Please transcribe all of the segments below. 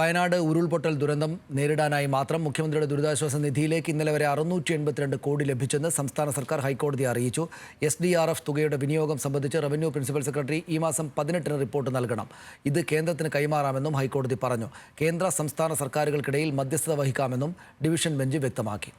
വയനാട് ഉരുൾപൊട്ടൽ ദുരന്തം നേരിടാനായി മാത്രം മുഖ്യമന്ത്രിയുടെ ദുരിതാശ്വാസ നിധിയിലേക്ക് ഇന്നലെ വരെ അറുന്നൂറ്റി എൺപത്തിരണ്ട് കോടി ലഭിച്ചെന്ന് സംസ്ഥാന സർക്കാർ ഹൈക്കോടതിയെ അറിയിച്ചു. എസ് ഡി ആർ എഫ് തുകയുടെ വിനിയോഗം സംബന്ധിച്ച് റവന്യൂ പ്രിൻസിപ്പൽ സെക്രട്ടറി ഈ മാസം പതിനെട്ടിന് റിപ്പോർട്ട് നൽകണം. ഇത് കേന്ദ്രത്തിന് കൈമാറാമെന്നും ഹൈക്കോടതി പറഞ്ഞു. കേന്ദ്ര സംസ്ഥാന സർക്കാരുകൾക്കിടയിൽ മധ്യസ്ഥത വഹിക്കാമെന്നും ഡിവിഷൻ ബെഞ്ച് വ്യക്തമാക്കി.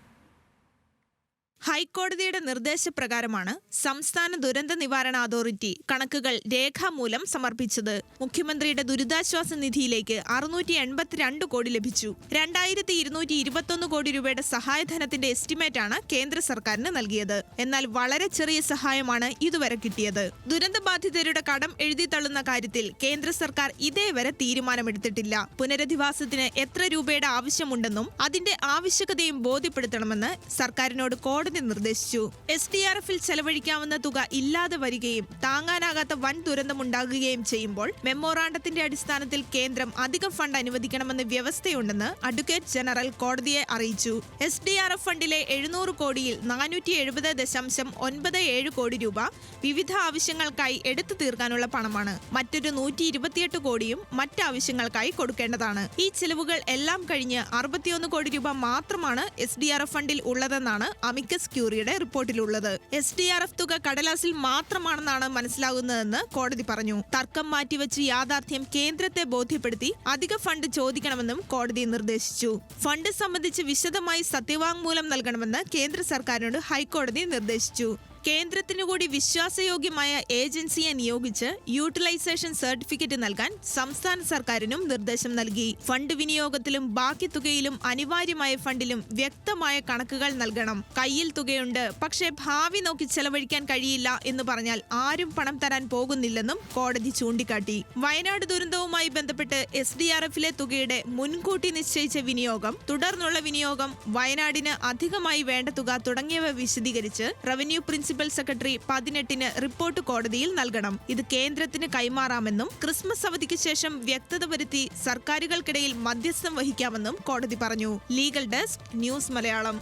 ഹൈക്കോടതിയുടെ നിർദ്ദേശപ്രകാരമാണ് സംസ്ഥാന ദുരന്ത നിവാരണ അതോറിറ്റി കണക്കുകൾ രേഖാമൂലം സമർപ്പിച്ചത്. മുഖ്യമന്ത്രിയുടെ ദുരിതാശ്വാസ നിധിയിലേക്ക് അറുന്നൂറ്റി എൺപത്തിരണ്ട് കോടി ലഭിച്ചു. രണ്ടായിരത്തി ഇരുന്നൂറ്റി ഇരുപത്തൊന്ന് കോടി രൂപയുടെ സഹായധനത്തിന്റെ എസ്റ്റിമേറ്റാണ് കേന്ദ്ര സർക്കാരിന് നൽകിയത്. എന്നാൽ വളരെ ചെറിയ സഹായമാണ് ഇതുവരെ കിട്ടിയത്. ദുരന്തബാധിതരുടെ കടം എഴുതി തള്ളുന്ന കാര്യത്തിൽ കേന്ദ്ര സർക്കാർ ഇതേവരെ തീരുമാനമെടുത്തിട്ടില്ല. പുനരധിവാസത്തിന് എത്ര രൂപയുടെ ആവശ്യമുണ്ടെന്നും അതിന്റെ ആവശ്യകതയും ബോധ്യപ്പെടുത്തണമെന്ന് സർക്കാരിനോട് കോടതി നിർദ്ദേശിച്ചു. എസ് ഡി ആർ എഫിൽ ചെലവഴിക്കാവുന്ന തുക ഇല്ലാതെ വരികയും താങ്ങാനാകാത്ത വൻ ദുരന്തമുണ്ടാകുകയും ചെയ്യുമ്പോൾ മെമ്മോറാണ്ടത്തിന്റെ അടിസ്ഥാനത്തിൽ കേന്ദ്രം അധിക ഫണ്ട് അനുവദിക്കണമെന്ന് വ്യവസ്ഥയുണ്ടെന്ന് അഡ്വക്കേറ്റ് ജനറൽ കോടതിയെ അറിയിച്ചു. എസ് ഡി ആർ എഫ് ഫണ്ടിലെ എഴുന്നൂറ് കോടിയിൽ നാനൂറ്റി എഴുപത് ദശാംശം ഒൻപത് ഏഴ് കോടി രൂപ വിവിധ ആവശ്യങ്ങൾക്കായി എടുത്തു തീർക്കാനുള്ള പണമാണ്. മറ്റൊരു നൂറ്റി ഇരുപത്തിയെട്ട് കോടിയും മറ്റാവശ്യങ്ങൾക്കായി കൊടുക്കേണ്ടതാണ്. ഈ ചെലവുകൾ എല്ലാം കഴിഞ്ഞ് അറുപത്തിയൊന്ന് കോടി രൂപ മാത്രമാണ് എസ് ഡി ആർ എഫ് ഫണ്ടിൽ ഉള്ളതെന്നാണ് അമിക്കസ് ക്യൂറിയുടെ റിപ്പോർട്ടിലുള്ളത്. എസ് ഡി ആർ എഫ് തുക കടലാസിൽ മാത്രമാണെന്നാണ് മനസ്സിലാകുന്നതെന്ന് കോടതി പറഞ്ഞു. തർക്കം മാറ്റിവെച്ച് യാഥാർത്ഥ്യം കേന്ദ്രത്തെ ബോധ്യപ്പെടുത്തി അധിക ഫണ്ട് ചോദിക്കണമെന്നും കോടതി നിർദ്ദേശിച്ചു. ഫണ്ട് സംബന്ധിച്ച് വിശദമായി സത്യവാങ്മൂലം നൽകണമെന്ന് കേന്ദ്ര സർക്കാരിനോട് ഹൈക്കോടതി നിർദ്ദേശിച്ചു. കേന്ദ്രത്തിനു കൂടി വിശ്വാസയോഗ്യമായ ഏജൻസിയെ നിയോഗിച്ച് യൂട്ടിലൈസേഷൻ സർട്ടിഫിക്കറ്റ് നൽകാൻ സംസ്ഥാന സർക്കാരിനും നിർദ്ദേശം നൽകി. ഫണ്ട് വിനിയോഗത്തിലും ബാക്കി തുകയിലും അനിവാര്യമായ ഫണ്ടിലും വ്യക്തമായ കണക്കുകൾ നൽകണം. കയ്യിൽ തുകയുണ്ട്. പക്ഷേ ഭാവി നോക്കി ചെലവഴിക്കാൻ കഴിയില്ല എന്ന് പറഞ്ഞാൽ ആരും പണം തരാൻ പോകുന്നില്ലെന്നും കോടതി ചൂണ്ടിക്കാട്ടി. വയനാട് ദുരന്തവുമായി ബന്ധപ്പെട്ട് എസ് ഡി ആർ എഫിലെ തുകയുടെ മുൻകൂട്ടി നിശ്ചയിച്ച വിനിയോഗം തുടർന്നുള്ള വിനിയോഗം വയനാടിന് അധികമായി വേണ്ട തുക തുടങ്ങിയവ വിശദീകരിച്ച് റവന്യൂ പ്രിൻസിപ്പൽ സെക്രട്ടറി പതിനെട്ടിന് റിപ്പോർട്ട് കോടതിയിൽ നൽകണം. ഇത് കേന്ദ്രത്തിന് കൈമാറാമെന്നും ക്രിസ്മസ് അവധിക്ക് ശേഷം വ്യക്തത വരുത്തി സർക്കാരുകൾക്കിടയിൽ മധ്യസ്ഥം വഹിക്കാമെന്നും കോടതി പറഞ്ഞു. Legal desk news Malayalam.